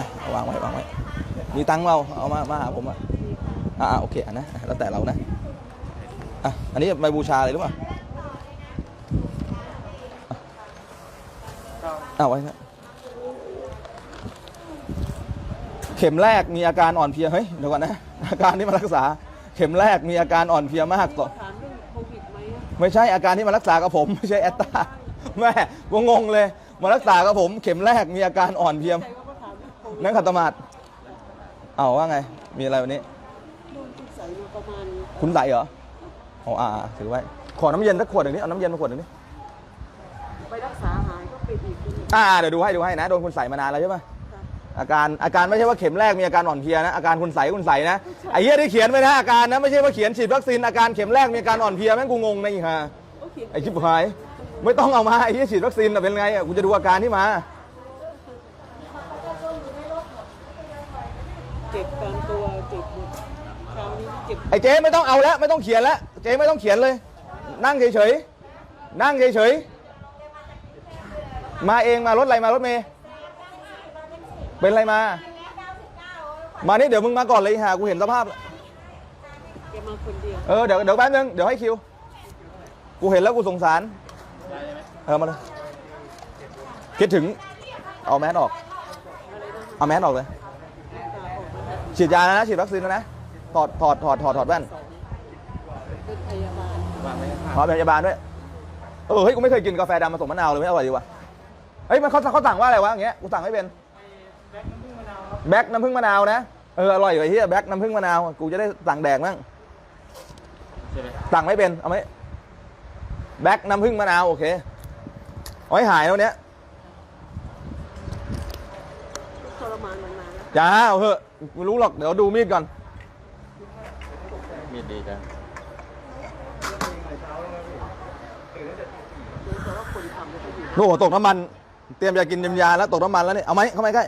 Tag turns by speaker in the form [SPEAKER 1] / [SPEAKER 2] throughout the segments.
[SPEAKER 1] นะเอาวางไว้วางไว้ มีตังค์เปล่าเอามามาหาผมอะอ่าโอเคอะนะแล้วแต่เรานะอะอันนี้ไปบูชาเลยหรือเปล่าอะเอาไว้นะเข็มแรกมีอาการอ่อนเพลียเฮ้ยเดี๋ยวก่อนนะอาการที่มารักษา เข็มแรกมีอาการอ่อนเพลียมากต่อ
[SPEAKER 2] ถามเรื่องโควิดไหมอะ
[SPEAKER 1] ไม่ใช่อาการที่มารักษากับผมไม่ใช่แอตตาแม่กูงงเลย มารักษากับผม เข็มแรกมีอาการอ่อนเพลีย นั่งขัดสมาธิเอาว่าไง มีอะไรวันนี้
[SPEAKER 2] โดนคุณใส่มาประมาณ
[SPEAKER 1] คุณใส่เหรอเอาอ่าถือไว้ ขอน้ำเย็นสักขวดหนึ่งนี่เอาน้ำเย็นมาขวดหนึ่งนี่
[SPEAKER 2] ไปรักษาหายก็เป็นอีกคนหนึ่ง
[SPEAKER 1] อ่า เดี๋ยวดูให้ดูให้นะ โดนคุณใส่มานานแล้วใช่ไหม
[SPEAKER 2] ค่ะ
[SPEAKER 1] อาการอาการไม่ใช่ว่าเข็มแรกมีอาการอ่อนเพลียนะ อาการคุณใส่คุณใส่นะ ไอ้เหี้ยที่เขียนไว้นะอาการนะไม่ใช่ว่าเขียนฉีดวัคซีนอาการเข็มแรกมีอาการอ่อนเพลียแม่งกูงงนะอีห่า
[SPEAKER 2] โอเค
[SPEAKER 1] ไอ้ชิบหาย ไม่ต้องเอามาไอ้เหี้ยฉีดวัคซีนน่ะเป็นไงอะกูจะดูอาการที่มา
[SPEAKER 2] เจ็บตามตัวเจ็บคราวนี้เจ็บ
[SPEAKER 1] ไอ้เจ๊ไม่ต้องเอาแล้วไม่ต้องเขียนแล้วเจ๊ไม่ต้องเขียนเลย นั่งเฉยๆนั่งเฉยๆมาเองมารถอะไรมารถเมย์เป็นอะไรมา มานี่เดี๋ยวมึงมาก่อนเลยหากูเห็นสภาพแล้ว
[SPEAKER 2] แกมาคนเดียว
[SPEAKER 1] เออเดี๋ยวเดี๋ยวแป๊บนึงเดี๋ยวให้คิว กูเห็นแล้วกูสงสารเออมาเลยคิดถึง เอาแมสออก
[SPEAKER 2] อะไรนะ
[SPEAKER 1] เอาแมสออกเลย
[SPEAKER 2] ตาออกมา
[SPEAKER 1] ฉีดยานะฉีดวัคซีนแล้วนะ ถอดถอดถอดถอดถอดแว่น
[SPEAKER 2] เป็นพยาบาล
[SPEAKER 1] ขอพยาบาลด้วยเออเฮ้ยกูไม่เคยกินกาแฟดำผสมมะนาวเลยไม่อร่อยดีวะเฮ้ยมันเขาเขาสั่งว่าอะไรวะอย่างเงี้ยกูสั่งไม่เป็นแบ็คน้ำผึ้งมะนาวนะเอออร่อยอยู่ไอ้เหี้ยแบ็คน้ำผึ้งมะนาวกูจะได้สั่งแดกมั่งสั่งไม่เป็นเอาไหมแบ็คน้ำผึ้งมะนาวโอเคเอาให้หายแล้วเนี้ย
[SPEAKER 2] ทรมานมานานแล้ว
[SPEAKER 1] จ้าเอาเถอะกูรู้หรอกเดี๋ยวดูมีดก่อน
[SPEAKER 3] มีดดีจัง
[SPEAKER 2] โดยเฉพาะคนทำก็จะอยู่
[SPEAKER 1] โอ้โหตกน้ำมัน เตรียมจะกินยำยาแล้วตกน้ำมันแล้วเนี่ยเอาไหมเข้ามาใกล้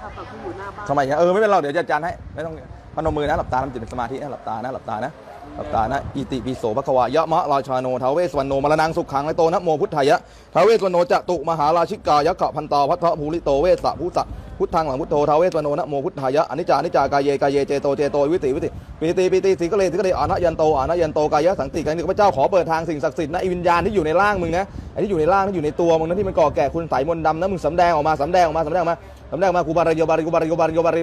[SPEAKER 2] ทำอะเขาอย่าบ้าน
[SPEAKER 1] ทำไมเออไม่เป็นไราเดี๋ยวจะจัดให้ไม่ต้องพนมมือนะหลับตาทำจิตเป็นสมาธินะหลับตานะหลับตานะหลับตานะอิติปิโสภควายะมะราชาโนทาเวสวรรณโนมรณังสุขังไลโตนะโมพุทธายะทาเวสวรรณโนจตุมหาราชิกายะขะพันตาพัทธภูริโตเวสสะพุสะ พุทธังหลังพุทโธทาเวสวโนนะโมพุทธายะอนิจจานิจจากายเยกายเยเจโตเจโตวิติวิติปิติปิติสิกเลสิกเลอานะยันโตอานะยันโตกายะสังติกายนิข้าเจ้าขอเปิดทางสิ่งศักดิ์สิทธิ์นะไอวิญญาณที่อยู่ในร่างมึงนะไอ้ที่อยู่ในร่างที่อยู่ในตัวมึงนะที่มันก่อแก่คุณใสยมนต์ดำนะมึงสำแดงออกมาสำแดงออกมาสำแดงออกมาสำแดงออกมากูบาริโยบาริโยบาริโยบาริโยบาริ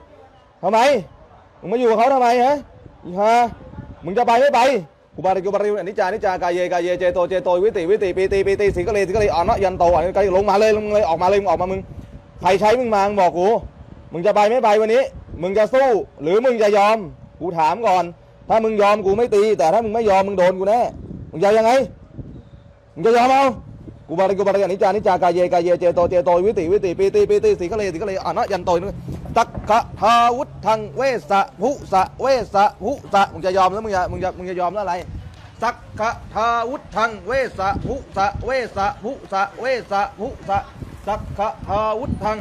[SPEAKER 1] ทำไม มึงมาอยู่กับเขาทำไมฮะอีฮะมึงจะไปไม่ไปกูบาริกูบาริอนิจจานิจจากายเยกายเยเจโตเจโตวิติวิติปีติปีติสิกะเลสิกะเลอานาะยันโตอันนี้ลงมาเลยลงเลยออกมาเลยมึงออกมามึงใครใช้มึงมามึงบอกกูมึงจะไปไม่ไปวันนี้ มึงจะสู้ หรือมึงจะยอมกูถามก่อน ถ้ามึงยอมกูไม่ตี แต่ถ้ามึงไม่ยอมมึงโดนกูแน่มึงจะยังไงมึงจะยอมเอากูบาริกูบาริอนิจจานิจจากายเยกายเยเจโตเจโตวิติวิติปีติปีติสิกะเลสิกะเลอานาะยันโต ตักขะทาวุธังเวสะภุสะเวสะภุสะมึงจะยอมแล้วมึงจะมึงจะมึงจะยอมแล้วอะไรสักขะทาวุธังเวสะภุสะเวสะภุสะเวสะภุสะสักขะทาวุธัง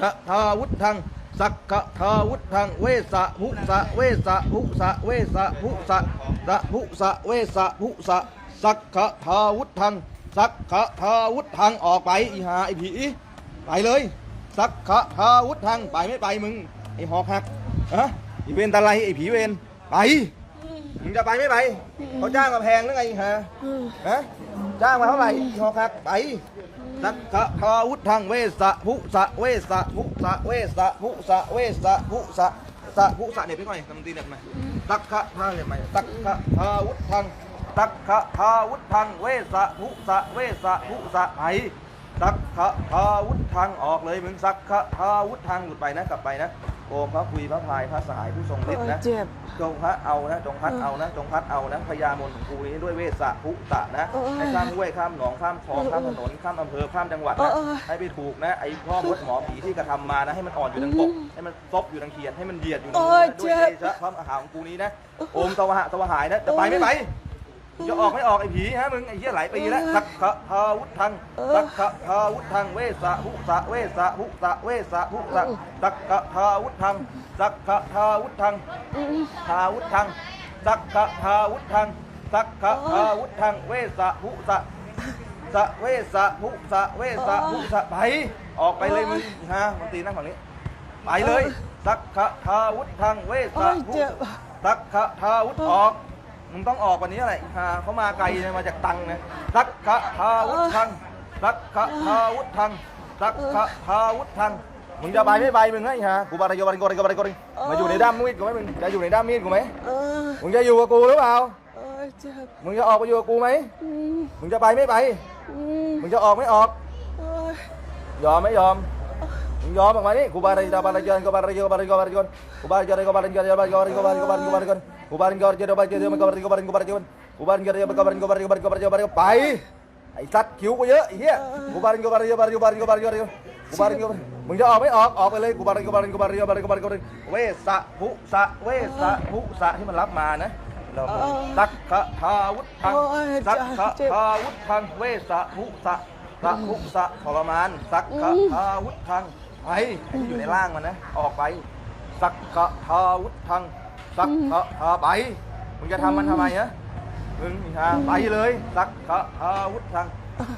[SPEAKER 1] กะทาวุธังสักขะทาวุธังเวสะภุสะเวสะภุสะเวสะภุสะสะภุสะเวสะภุสะสักขะทาวุธังสักขะทาวุธังออกไปอีหาไอผีไปเลย สักขะทาวุธังไปไม่ไปมึงไอหอกหักฮะไอเวรตะไลไอผีเวรไปมึงจะไปไม่ไปเขาจ้างมาแพงหรือไงฮะฮะจ้างมาเท่าไหร่หอกหักไปสักขะทาวุธังเวสะภุสะเวสะภุสะเวสะภุสะเวสะภุสะสะภุสะเนี่ยไปก่อนทำตีเนี่ยมาสักขะทาเนี่ยมาสักขะทาวุธังสักขะทาวุธังเวสะภุสะเวสะภุสะไป สักขะทาวุธทางออกเลยมึงสักขะทาวุธทางหลุดไปนะกลับไปนะโอมพระคุยพระพายพระสหายผู้ทรงฤทธิ์นะ
[SPEAKER 2] เจ็บ
[SPEAKER 1] จงพัดเอานะ จงพัดเอานะ จงพัดเอานะพญามนของกูนี้ด้วยเวสสะภุตะนะ
[SPEAKER 2] เออ
[SPEAKER 1] ให้ข้ามห้วยข้ามหนองข้ามคลองข้ามถนนข้ามอำเภอข้ามจังหวัดนะ
[SPEAKER 2] เออ
[SPEAKER 1] ให้ไปถูกนะไอ้พ่อมดหมอผีที่กระทำมานะให้มันอ่อนอยู่ทางปกให้มันซบอยู่ทางเขียนให้มันเหยียดอยู่ทาง
[SPEAKER 2] โอ้
[SPEAKER 1] มือยนะด้วย
[SPEAKER 2] เจ็บ
[SPEAKER 1] เดชะพระมหาของกูนี้นะโอมสวะหะสวะหายนะจะไปไม่ไป จะออกไม่ออกไอ้ผีฮะมึงไอ้เหี้ยหลายปีแล้วสักขะทาวุธทังสักขะทาวุธทังเวสสะภุสะเวสสะภุสะเวสสะภุสะสักขะทาวุธทังสักขะทาวุธทังทาวุธังสักขะทาวุธังสักขะทาวุธังเวสะภุสะสะเวสะภุสะเวสะภุสะไปออกไปเลยมึงฮะมันตรีนั่งฝั่งนี้ไปเลยสักขะทาวุธังเวสะภุ
[SPEAKER 2] โอ้ยเจ็บ
[SPEAKER 1] สักขะทาวุธออก มึงต้องออกกว่านี้อะไรฮะเขามาไกลเลยมาจากตังนะสักขะทาวุธังสักขะทาวุธังสักขะทาวุธังมึงจะไปไม่ไปมึงไงฮะกูบาริโยบาริโกริโกบาริโกริมาอยู่ในด้ามมีดกูไหมมึงจะอยู่ในด้ามมีดกูไหม
[SPEAKER 2] เออ
[SPEAKER 1] มึงจะอยู่กับกูหรือเปล่า
[SPEAKER 2] เออเจ็บ
[SPEAKER 1] มึงจะออกไปอยู่กับกูไหม
[SPEAKER 2] อืม
[SPEAKER 1] มึงจะไปไม่ไป
[SPEAKER 2] อืม
[SPEAKER 1] มึงจะออกไม่ออก
[SPEAKER 2] เอ้ย
[SPEAKER 1] ยอมไม่ยอมมึงยอมออกมานี่กูบาริยาบาริยากูบาริยาบาริยาบาริยากูบาริยากูบาริยาบาริยาบาริยาบาริยาบาริยาบาริยากูบาริยาบาริยา Kubarin kau kerja dapat kerja mereka berarti kubarin kubarin kubarin kubarin kerja kubarin kubarin ไปไอ้สัตว์คิวกูเยอะไอ้เหี้ยกูบาร์นกูบารินกูบาร์นกูบารินกูบารินกูบารินกูรินกูมึงจะออกไม่ออกออกไปเลยกูบาร์นกูบารินกูบารินกูบารินกูบารินกูบาริเวสะภุสะเวสะภุสะที่มันรับมานะสักขทาวุฒังสักขทาวุฒังเวสะภุสะสะภุสะทรมานสักขทาวุฒังไปอยู่ในร่างมันนะออกไปสักขทาวุฒัง สักขะทาไป มึงจะทำมันทำไมฮะมึงอีหาไปเลยสักขะทาวุธัง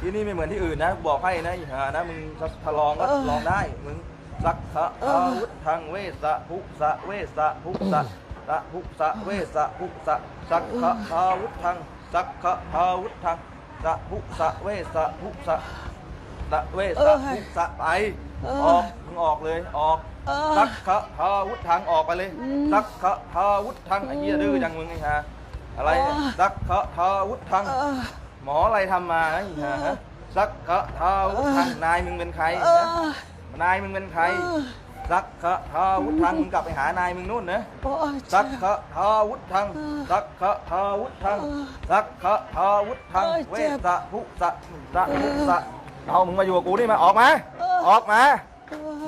[SPEAKER 1] ที่นี่ไม่เหมือนที่อื่นนะ บอกให้นะอีหานะมึงถ้าลองก็ลองได้มึงสักขะทาวุธังเวสะภุสะเวสะภุสะสะภุสะเวสะภุสะสักขะทาวุธังสักขะทาวุธังสะภุสะเวสะภุสะสะเวสะภุสะไปออกมึง ออกเลยออก
[SPEAKER 2] เออ
[SPEAKER 1] สักขะทาวุธทางออกไปเลยสักขะทาวุธทางไอ้เหี้ยดื้อจังมึงไอ้ฮะอะไรเนี่ย
[SPEAKER 2] เออ
[SPEAKER 1] สักขะทาวุธทาง
[SPEAKER 2] เออ
[SPEAKER 1] หมออะไรทำมาไอ้ฮะฮะสักขะทาวุธทางนายมึงเป็นใคร
[SPEAKER 2] เอ
[SPEAKER 1] นะ
[SPEAKER 2] อ นา
[SPEAKER 1] ยมึงเป็นใคร
[SPEAKER 2] เออ
[SPEAKER 1] สักขะทาวุธทางมึงกลับไปหานายมึงนู่นนะ
[SPEAKER 2] โอ้ย
[SPEAKER 1] สั
[SPEAKER 2] เจ็
[SPEAKER 1] ก
[SPEAKER 2] บ
[SPEAKER 1] ขะทาวุธัง
[SPEAKER 2] เออ
[SPEAKER 1] สักขะทาวุธัง
[SPEAKER 2] เออ
[SPEAKER 1] สักขะทาวุธัง
[SPEAKER 2] เอ้ย
[SPEAKER 1] เว
[SPEAKER 2] เจ็บ
[SPEAKER 1] สะภุสะสะภุสะเอามึงมาอยู่กับกูนี่มาออกมา
[SPEAKER 2] เออ
[SPEAKER 1] ออกมา
[SPEAKER 2] เออ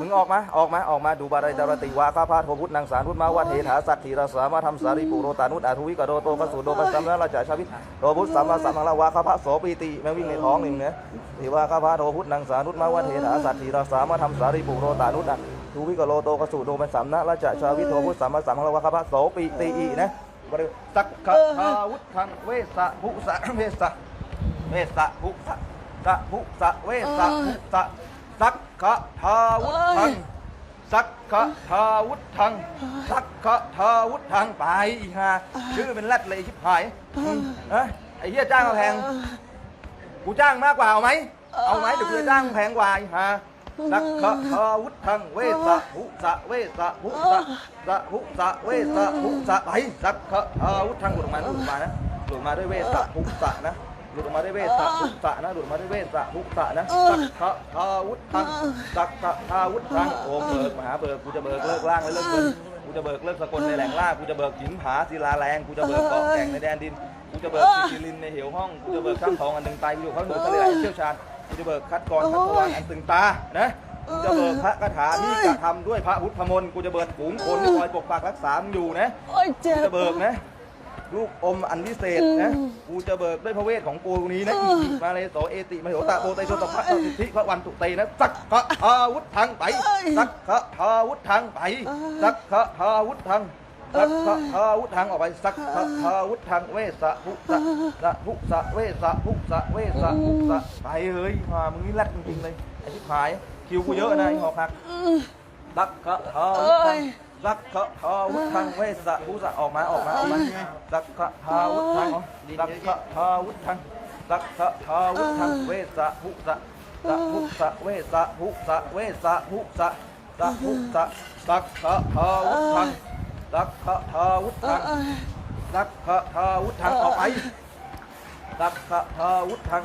[SPEAKER 1] มึงออกมา ออกมา ออกมา ดูบารัยดารติวาข้าพาโทพุทธนางสารุตมาวัดเถถาสัตถีรสามาทำสารีปุโรตานุตอาทุวิกโดโตปสุโดปสัมนาราชาชาวิโตพุทธสัมมาสัมมาลาวาข้าพระโสปีติแม่งวิ่งในท้องหนึ่งเนี่ยติวาข้าพาโทพุทธนางสารุตมาวัดเถถาสัตถีรสามาทำสารีปุโรตานุตอาทุวิกโลโตปสุโดปสัมนาราชาชาวิโตพุทธสัมมาสัมมาลาวาข้าพระโสปีติอีนะบริสักขะทาวุธังเวสะภุสะเวสะเวสะภุสะสะภุสะเวสะภุสะ สักขะทาวุธังสักขะทาวุธังสักขะทาวุธังไปอีฮาชื่อเป็นแรดเลยชิบหายเอ้ยไอ้เหี้ยจ้างมาแพงกูจ้างมากกว่าเอาไหมเอาไหมเดี๋ยวกูจะจ้างแพงกว่าอีฮาสักขะทาวุธังเวสะหุสะเวสะหุสะสะหุสะเวสะหุสะไปสักขะทาวุธังหลุดออกมาหลุดออกมานะหลุดออกมาด้วยเวสะหุสะนะ หลุดออกมาด้วยเวสะหุสะนะหลุดออกมาด้วยเวสะหุสะนะสักขะทาวุธังสักขะทาวุธังโอมเบิกมหาเบิกกูจะเบิกเลิกล่างและเลิกเงินกูจะเบิกเลิกสกลในแหล่งล่ากูจะเบิกหินผาศิลาแรงกูจะเบิกเกาะแก่งในแดนดินกูจะเบิกสิริลินในเหวห้องกูจะเบิกช่างทองอันตึงไตกูอยู่ข้างหนูทะเลไหลเชี่ยวชาญกูจะเบิกคัดกรคัดทวารอันตึงตานะกูจะเบิกพระคาถาที่กระทำด้วยพระพุทธมนต์กูจะเบิกฝูงคนที่คอยปกปักรักษามึงอยู่นะ
[SPEAKER 2] โอ้ยเจ็
[SPEAKER 1] กู
[SPEAKER 2] บ
[SPEAKER 1] จะเบิกนะ ลูกอมอันพิเศษนะ
[SPEAKER 2] อืม
[SPEAKER 1] กูจะเบิกด้วยพระเวทของกูนี้นะ
[SPEAKER 2] เอ
[SPEAKER 1] อิ
[SPEAKER 2] อ
[SPEAKER 1] หิมาเลยโสเอติมาโหตะโบไตโสตพระสิทธิพระวันตุเตนะสักขะทาวุธังไป
[SPEAKER 2] เอ้ย
[SPEAKER 1] สักขะทาวุธังไป
[SPEAKER 2] เออ
[SPEAKER 1] สักขะทาวุธัง
[SPEAKER 2] เอ
[SPEAKER 1] สั
[SPEAKER 2] อก
[SPEAKER 1] ขะทาวุธังออกไปสักขะทาวุธังเวสะภุสะสะภุสะเวสะภุสะเวสะภุสะไปเฮ้ยมามึงนี่แรดจริงๆเลยไอ้ที่หายคิวกูเยอะนะไอ้หอกหัก
[SPEAKER 2] อืม
[SPEAKER 1] สักขะทาวุธัง สักขะทาวุธังเวสะภุสะออกมาออกมาออกมาสักขะทาวุธังสักขะทาวุธังสักขะทาวุธังเวสะภุสะสะภุสะเวสะภุสะเวสะภุสะสะภุสะสักขะทาวุธังสักขะทาวุ
[SPEAKER 2] เอ
[SPEAKER 1] ธั
[SPEAKER 2] องเออ
[SPEAKER 1] สักขะทาวุธัง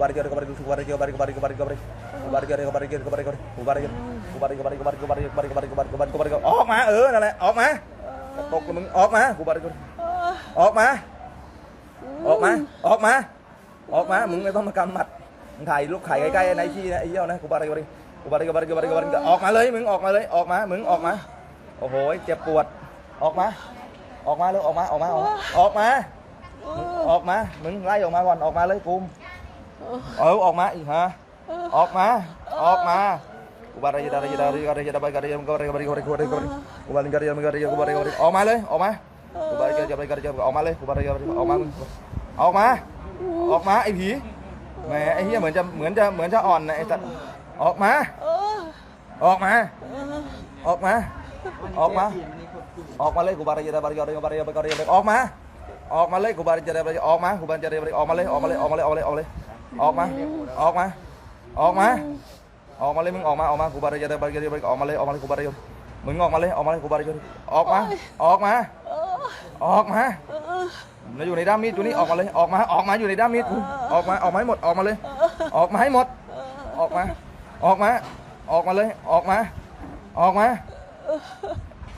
[SPEAKER 1] วุธังออกมาเออนั่นแหละออกมาตกมึงออกมากูบาริกออกมา ออกมา ออกมา ออกมา มึงไม่ต้องมากำหมัด มึงถ่ายลูกไข่ใกล้ๆในขี้นะไอ้เหี้ยนะกูบาริกบาริกูบาริกบาริกบาริกบาริกออกมาเลย มึงออกมาเลย ออกมา มึงออกมา โอ้โห เจ็บปวด ออกมา ออกมาเลยออกมา ออกมา ออกมา ออกมา ออกมา มึงไล่ออกมาก่อน ออกมาเลยกูม เอาออกมาอีกฮะออกมาออกมากูบาริยดาริยดาริยดาริยดาบาริยมกบาริยบาริยบาริยบาริยกูบาริยบาริยบาริยกูบาริยบาริยออกมาเลยออกมากูบาริยบาริยบาริยออกมาเลยกูบาริยบาริยออกมาออกมาออกมาไอ้ผีแหมไอ้เหี้ยเหมือนจะเหมือนจะเหมือนจะอ่อนนะไอ้สัตว์ออกมาออกมาออกมาออกมาออกมาเลยกูบาริยดาบาริยบาริยบาริยบาริยออกมาออกมาเลยกูบาริยดาบาริยออกมากูบาริยดาบาริยออกมาเลยออกมาเลยออกมาเลยออกมาเลยออกมาเลย ออกมา ออกมา ออกมา ออกมาเลยมึงออกมา ออกมากูบาริยาบาริยาบาริยาออกมาเลย ออกมาเลยกูบาริยามึงออกมาเลย ออกมาเลยกูบาริยาออกมา ออกมา ออกมาแล้วอยู่ในด้ามมีดอยู่นี่ออกมาเลย ออกมา ออกมาอยู่ในด้ามมีดกูออกมา ออกมาให้หมด ออกมาเลย ออกมาให้หมด ออกมา ออกมา ออกมาเลย ออกมา ออกมา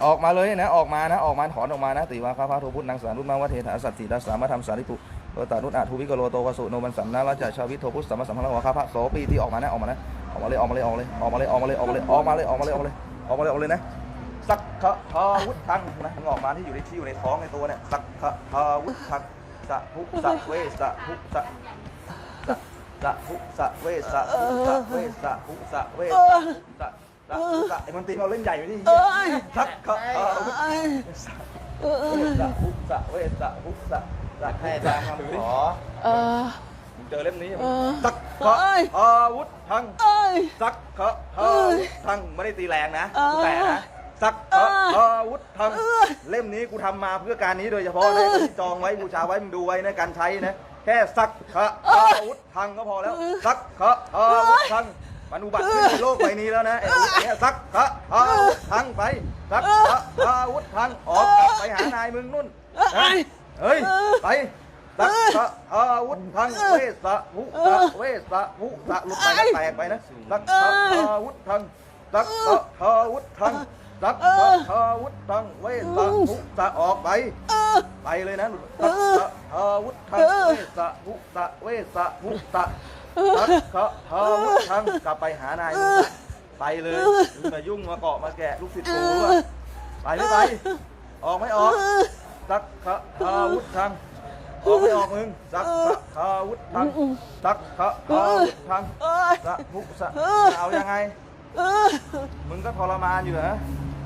[SPEAKER 1] ออกมาเลยนะออกมานะออกมาถอนออกมานะติวาคาพาโทพุทธนางสารุตมังวะเทถาสัตติรัสสามะธรรมสาริตุ โลตานุตอาทุวิกโลโตวสุโนมันสัมนาราชาชาวิทโทพุทธสัมมาสัมพันธ์วะคาพระโสปีที่ออกมานะออกมานะออกมาเลยออกมาเลยออกมาเลยออกมาเลยออกมาเลยออกมาเลยออกมาเลยออกมาเลยออกมาเลยออกมาเลยออกมาเลยนะสักขะทาวุธังนะมึงออกมาที่อยู่ในที่อยู่ในท้องในตัวเนี่ยสักขะทาวุธังสะภุสะเวสะภุสะสะสะภุสะเวสะภุสะเวสะภุสะเวสะภุสะสะไอ้มันตีเราเล่นใหญ่ไปที่สักขะทาวุธังสะภุสะเวสะภุสะ สักให้ตามคำขอ
[SPEAKER 2] เออ
[SPEAKER 1] มึงเจอเล่มนี้
[SPEAKER 2] เออ
[SPEAKER 1] สักขะอาวุธทัง
[SPEAKER 2] เอ้ย
[SPEAKER 1] สักขะอาวุธทังไม่ได้ตีแรงนะ
[SPEAKER 2] เออ
[SPEAKER 1] กูแต่นะสักขะอาวุธทังเล่มนี้กูทำมาเพื่อการนี้โดยเฉพาะนะที่จองไว้บูชาไว้มึงดูไว้นะการใช้นะ แค่สักขะอาวุธทังก็พอแล้ว สักขะอาวุธทังมันอุบัติขึ้นในโลกใบนี้แล้วนะไอ้อาวุธเนี้ยสักขะอาวุธทังไปสักขะอาวุธทังออกไปหานายมึงนู่น
[SPEAKER 2] เอ้ย
[SPEAKER 1] เฮ้ยไปสักขะอาวุธทังเวสะภุสะเวสะภุสะหลุดไปแล้วแตกไปนะสักขะอาวุธทังสักขะอาวุธทังสักขะอาวุธทังเวสะภุสะออกไป
[SPEAKER 2] เออ
[SPEAKER 1] ไปเลยนะหลุดสักขะอาวุธทังเวสะภุสะเวสะภุสะสักขะอาวุธทังกลับไปหานายมึงนะไปเลยมึงมายุ่งมาเกาะมาแกะลูกศิษย์กูด้วยไปไม่ไป ออกไม่ออก สักขะอาวุธทังออกไม่ออกมึงสักขะอาวุธทังสักขะอาวุธทัง
[SPEAKER 2] เอ้ย
[SPEAKER 1] สะภุสะเอายังไง
[SPEAKER 2] เออ
[SPEAKER 1] มึงก็ทรมานอยู่เหรอ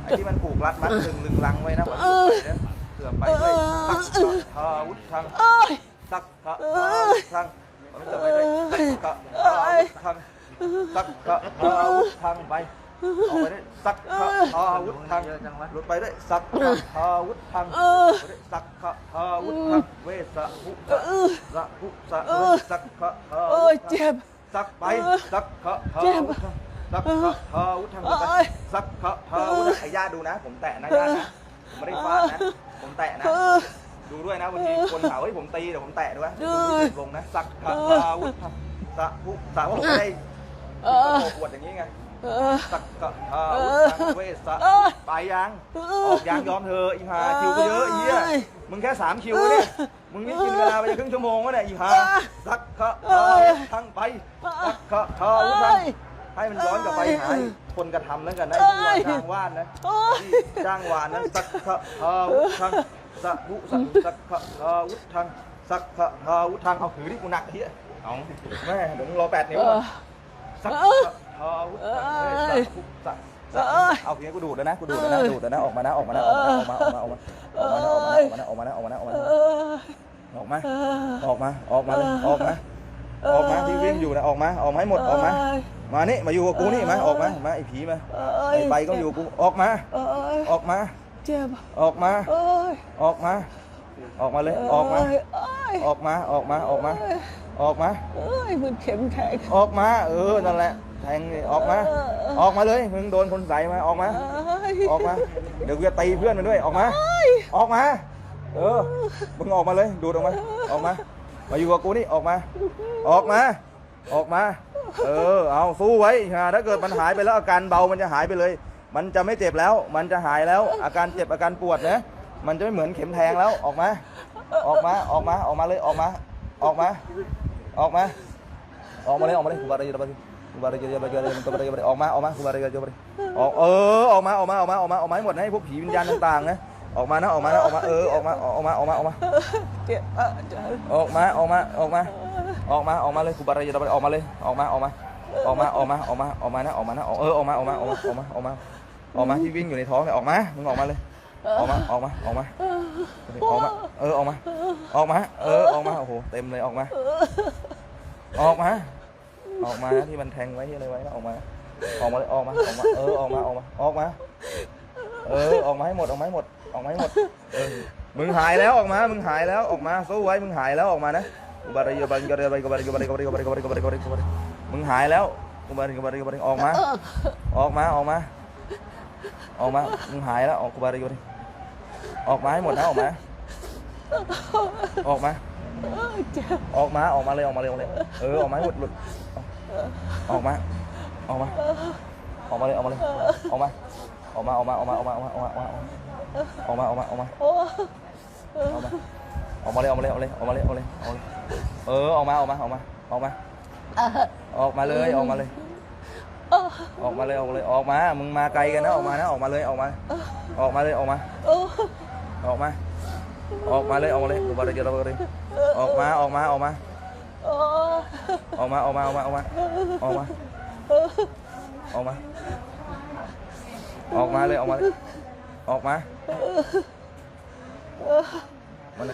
[SPEAKER 1] ไอ้ที่มันผูกรัดมัดลึงลึงลังไว้นะมันหลุดไปนะเสื่อมไปด้วยสักขะอาวุธทัง
[SPEAKER 2] เอ้ย
[SPEAKER 1] สักขะอาวุธทังมันจะไปด้วยสักขะอาวุธทังสักขะอาวุธทังไป ออกไปด้วยสักขะอาวุธทังหลุดไปด้วยสักขะอาวุธทัง
[SPEAKER 2] เออ
[SPEAKER 1] สักขะอาวุธทังเวสะภุสะสะภุสะ
[SPEAKER 2] เออ
[SPEAKER 1] สักขะอา
[SPEAKER 2] เอ้
[SPEAKER 1] วุ
[SPEAKER 2] ย
[SPEAKER 1] ธทัง
[SPEAKER 2] เจ็บ
[SPEAKER 1] สักไป
[SPEAKER 2] เออ
[SPEAKER 1] สักขะอา
[SPEAKER 2] เจ็บ
[SPEAKER 1] วุธทังสักขะอาวุธทัง
[SPEAKER 2] เอ้
[SPEAKER 1] ไป
[SPEAKER 2] ย
[SPEAKER 1] สักขะอาวุธทังไอ้ญาติดูนะ ผมแตะนะญาตินะผมไม่ได้ฟาดนะ ผมแตะนะ
[SPEAKER 2] เออ
[SPEAKER 1] ดูด้วยนะบางทีคนถามว่าเฮ้ยผมตีแต่ผมแตะด้วย
[SPEAKER 2] ดู
[SPEAKER 1] ลงนะสักขะอาวุธทังสะภุสะว่าผมไม่ได้
[SPEAKER 2] เออ
[SPEAKER 1] โอ้ปวดอย่างนี้ไง
[SPEAKER 2] เออ
[SPEAKER 1] สักกะอาวุธทังเวสะ
[SPEAKER 2] เออ
[SPEAKER 1] ไปยัง
[SPEAKER 2] เอ
[SPEAKER 1] อ
[SPEAKER 2] อ
[SPEAKER 1] อกยังยอมเธอะอีหาคิวก็เยอะอีเหี้ย
[SPEAKER 2] เอ้ย
[SPEAKER 1] มึงแค่สามคิวเนี่ยมึงนี่กินเวลาไปจะครึ่งชั่วโมงวะเนี่ยอีหา
[SPEAKER 2] เอ้ย
[SPEAKER 1] สักกะ
[SPEAKER 2] เอ้
[SPEAKER 1] อายวุธทังไปสักกะอาวุธทัง
[SPEAKER 2] เอ้ย
[SPEAKER 1] ให้มันย้อนกลับไปหา
[SPEAKER 2] เอ้ย
[SPEAKER 1] คนกระทำแล้วกันนะ
[SPEAKER 2] เอ้
[SPEAKER 1] ไอ้
[SPEAKER 2] ย
[SPEAKER 1] ที่วานจ้างว่านนะ
[SPEAKER 2] เอ้ย
[SPEAKER 1] ที่จ้างวานนั้นสักกะอาวุธทังสักหุสักสักกะอาวุธทังสักกะอาวุธทังเอาถือที่กูหนักเฮียเอาแม่เดี๋ยวมึงรอแปดนิ้ว
[SPEAKER 2] เอ
[SPEAKER 1] ก่อน
[SPEAKER 2] อ
[SPEAKER 1] สัก
[SPEAKER 2] เอ้ย
[SPEAKER 1] อาวุธทังเฮ้ยสัก
[SPEAKER 2] เอา
[SPEAKER 1] เพี้ยกูดูดแล้วนะกูดูดแล้วนะ
[SPEAKER 2] เอ้ย
[SPEAKER 1] ดูดแล้วนะออกมานะออกมานะออกมาออกมาออกมาออกมาออกมาออกมาออกมาออกมาออกมาออกมาออกมา
[SPEAKER 2] ออ
[SPEAKER 1] ออกมา
[SPEAKER 2] ออ
[SPEAKER 1] ออกมาออกมาเลยออกมาออกมาที่วิ่งอยู่นะออกมาออกมาให้หมดออกมามานี่มาอยู่กับกูนี่มาออกมามาไอ้ผีมา
[SPEAKER 2] เอ้ย
[SPEAKER 1] ไอ้ไปก็อยู่กูออกมา
[SPEAKER 2] อ
[SPEAKER 1] ออกมา
[SPEAKER 2] เจ็บ
[SPEAKER 1] ออกมา
[SPEAKER 2] อ
[SPEAKER 1] ออกมาออกมาเลยออกมา
[SPEAKER 2] อ
[SPEAKER 1] ออกมาออกมาออกมาออกมา
[SPEAKER 2] เอ้ยมันเข็มแทง
[SPEAKER 1] ออกมา เออนั่นแหละ แทงดิออกมา
[SPEAKER 2] เออเออ
[SPEAKER 1] ออกมาเลย มึงโดนคนใส่มา ออกมา
[SPEAKER 2] เอ้ย
[SPEAKER 1] ออกมา เดี๋ยวกูจะตีเพื่อนมันด้วย ออกมา ออกมา เออ มึงออกมาเลย ดูดออกมา ออกมา มาอยู่กับกูนี่ ออกมา ออกมา ออกมา เออ เอาสู้ไว้ฮะถ้าเกิดมันหายไปแล้วอาการเบา มันจะหายไปเลย มันจะไม่เจ็บแล้ว มันจะหายแล้ว อาการเจ็บอาการปวดนะ มันจะไม่เหมือนเข็มแทงแล้ว ออกมา ออกมา ออกมา ออกมาเลย ออกมา ออกมา ออกมา ออกมาเลย ออกมาเลยกูบาร์เรย์บาร์เรย์ กูบาร์เรย์บาร์เรย์บาร์เรย์บาร์เรย์ออกมาออกมากูบาร์เรย์บาร์เรย์ออกเออออกมาออกมาออกมาออกมาออกมาให้หมดนะให้พวกผีวิญญาณต่างๆนะออกมานะออกมานะออกมาเออออกมาออกมาออกมาออกมา
[SPEAKER 2] เจ็บอะเจ็บ
[SPEAKER 1] ออกมาออกมาออกมาออกมาออกมาเลยกูบาร์เรย์บาร์เรย์ออกมาเลยออกมาออกมาออกมาออกมาออกมาออกมานะออกมานะเออออกมาออกมาออกมาออกมาออกมาออกมาที่วิ่งอยู่ในท้องเนี่ยออกมามึงออกมาเลยออกมาออกมาออกมาออกมาเออออกมาออกมาเออออกมาโอ้โหเต็มเลยออกมาออกมา ออกมาที่มันแทงไว้ที่อะไรไว้นะออกมา ออกมาเลยออกมาออกมา เออออกมาออกมาออกมา เออออกมาให้หมดออกมาให้หมดออกมาให้หมดเออมึงหายแล้วออกมา มึงหายแล้วออกมาสู้ไว้มึงหายแล้วออกมานะอุบาริยบันกบาริกบาริกบาริกบาริกบาริกบาริกบาริกบาริกบาริกบาริกมึงหายแล้วอุบาริกบาริกบาริออกมา ออกมาออกมา ออกมา มึงหายแล้วออกกุบาริกบาริออกมาให้หมดนะออกมา ออกมา
[SPEAKER 2] เอ้ยเจ็บ
[SPEAKER 1] ออกมาออกมาเลยออกมาเลยออกมาเลยเออออกมาให้หมดหลุด ออกมา ออกมา ออกมาเลย ออกมาเลย ออกมา ออกมา ออกมา ออกมา ออกมา ออกมา ออกมา ออกมา ออกมา ออกมา ออกมา
[SPEAKER 2] โอ้
[SPEAKER 1] ออกมาออกมาเลยออกมาเลยออกมาเลยออกมาเลยออกมาเลยออกมาเลยเออออกมาออกมาออกมาออกมาออกมาเลยออกมาเลยออกมาเลยออกมาเลยออกมามึงมาไกลกันนะออกมานะออกมาเลยออกมาออกมาเลยออกมา
[SPEAKER 2] โอ้
[SPEAKER 1] ออกมาออกมาเลยออกมาเลยอุบาริยบันกออกมาออกมาออกมา
[SPEAKER 2] โอ้
[SPEAKER 1] ออกมา ออกมา ออกมา ออกมา ออกมา ออกมา ออกมาเลยออกมาเลยออกมามา ออกมาออกมาออกมาออกมาออกมาออกมา ออกมาเลยออกมาออกมามัน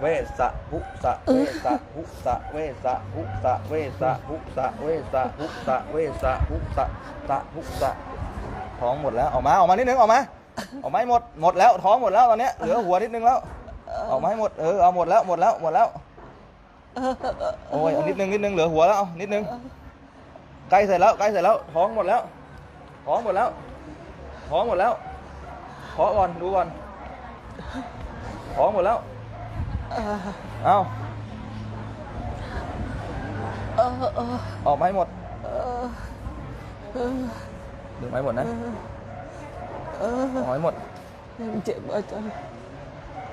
[SPEAKER 1] เวสะภุสะเวสะภุสะเวสะภุสะเวสะภุสะเวสะภุสะเวสะภุสะสะภุสะท้องหมดแล้วออกมาออกมานิดนึงออกมาออกมาให้หมดหมดแล้วท้องหมดแล้วตอนเนี้ยเหลือหัวนิดนึงแล้วออกมาให้หมดเออเอาหมดแล้วหมดแล้วหมดแล้ว โอ้ยเอานิดนึงนิดนึงเหลือหัวแล้วเอานิดนึงใกล้เสร็จแล้วใกล้เสร็จแล้วท้องหมดแล้วท้องหมดแล้วท้องหมดแล้วเคาะก่อนดูก่อนท้องหมดแล้วเอา
[SPEAKER 2] เออเออ
[SPEAKER 1] ออกมาให้หมด
[SPEAKER 2] เออเออ
[SPEAKER 1] ดึงมาให้หมดนะ
[SPEAKER 2] เออ
[SPEAKER 1] ออกมาให้หมด
[SPEAKER 2] เจ็บอาจารย์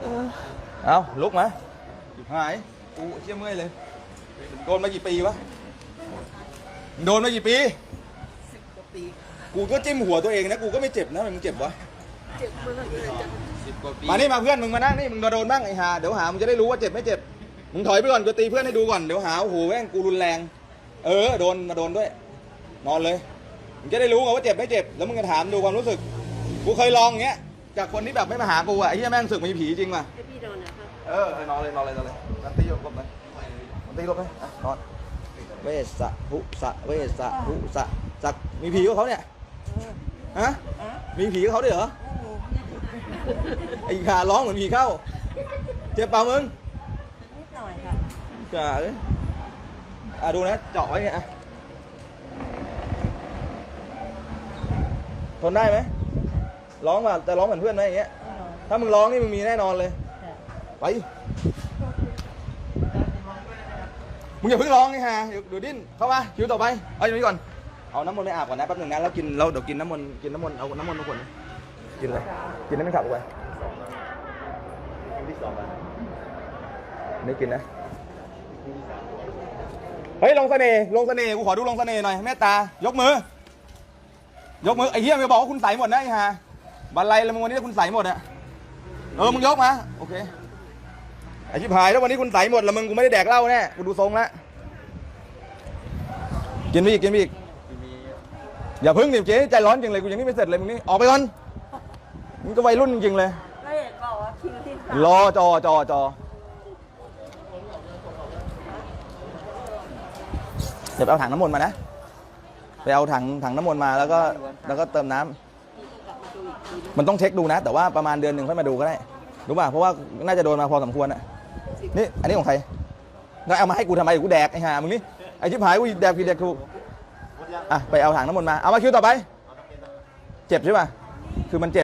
[SPEAKER 2] เออ
[SPEAKER 1] เอาลุกมาหาย กูเชี่ยเมื่อยเลยโดนมากี่ปีวะโดนมากี่ปี
[SPEAKER 2] สิบกว่าปี
[SPEAKER 1] กูก็จิ้มหัวตัวเองนะกูก็ไม่เจ็บนะทำไมมึงเจ็บวะ
[SPEAKER 2] เจ็บมากเลยอาจารย์
[SPEAKER 1] มานี่มาเพื่อนมึงมานั่งนี่มึงโดนบ้างไอ้ห่าเดี๋ยวหามึงจะได้รู้ว่าเจ็บไม่เจ็บมึงถอยไปก่อนกูตีเพื่อนให้ดูก่อนเดี๋ยวหาโอ้โหแม่งกูรุนแรง เออโดนมาโดนด้วย นอนเลยมึงจะได้รู้ไงว่าเจ็บไม่เจ็บแล้วมึงจะถามดูความรู้สึกกูเคยลองอย่างเงี้ยจากคนที่แบบไม่มาหากูอะไอ้เหี้ยแม่งสึกมีผีจริงว่ะ
[SPEAKER 2] ให้พี่นอนนะครับ
[SPEAKER 1] เออเออนอนเลยนอนเลยนอนเลย นันตีหลบเลยนันตีหลบเลยอะนอนเวสสะภุสะเวสสะภุสะสักมีผีกับเขาเนี่ยฮะมีผีกับเขาด้วยเหรอไอ้ขาร้องเหมือนผีเข้าเจ็บเปล่ามึง
[SPEAKER 2] นิดหน่อยค่ะ
[SPEAKER 1] จ่าเอ้ยอะดูนะเจาะไว้เนี่ยอะทนได้ไหมร้องป่ะแต่ร้องเหมือนเพื่อนไหมอย่างเงี้ยถ้ามึงร้องนี่มึงมีแน่นอนเลย ไป มึงอย่าเพิ่งร้องไงฮะเดี๋ยวเดี๋ยวดิ้นเข้ามาคิวต่อไปเอาอย่างนี้ก่อนเอาน้ำมนต์ไปอาบก่อนนะแป๊บหนึงนะแล้วกินเราเดี๋ยวกินน้ำมนต์กินน้ำมนต์เอาน้ำมนต์มาขวดหนึ่งกินเลยกินแล้วไม่ขับออกไปนี่กินนะเฮ้ยลงเสน่ห์ลงเสน่ห์กูขอดูลงเสน่ห์หน่อยเมตตายกมือยกมือไอ้เหี้ยมึงบอกว่าคุณใส่หมดนะไอ้ห่าบันไลแล้วมึงวันนี้คุณใส่หมดอะเออมึงยกมาโอเค ไอ้ชิบหายแล้ววันนี้คุณใส่หมดแล้วมึงกูไม่ได้แดกเหล้าแน่กูดูทรงแล้วกินไปอีกกินไปอีกอย่าพึ่งดิเจ๊ใจร้อนจริงเลยกูยังนี่ไม่เสร็จเลยมึงนี่ออกไปก่อนมึงก็วัยรุ่นจริงๆเลย
[SPEAKER 2] แล้วเห็นบอกว่าคิวที่สาม
[SPEAKER 1] รอจอจอจอดี๋ยวไปเอาถังน้ำมนต์มานะไปเอาถังถังน้ำมนต์มาแล้วก็แล้วก็เติมน้ำมันต้องเช็คดูนะ แต่ว่าประมาณเดือนหนึ่งค่อยมาดูก็ได้รู้ป่ะเพราะว่าน่าจะโดนมาพอสมควรอะ นี่อันนี้ของใครนายเอามาให้กูทำไมกูแดกไอ้ห่ามึงนี่ไอ้ชิบหายกูแดกผิดแดกถูกอะไปเอาถังน้ำมนต์มาเอามาคิวต่อไป เจ็บใช่ป่ะคือมันเจ็บ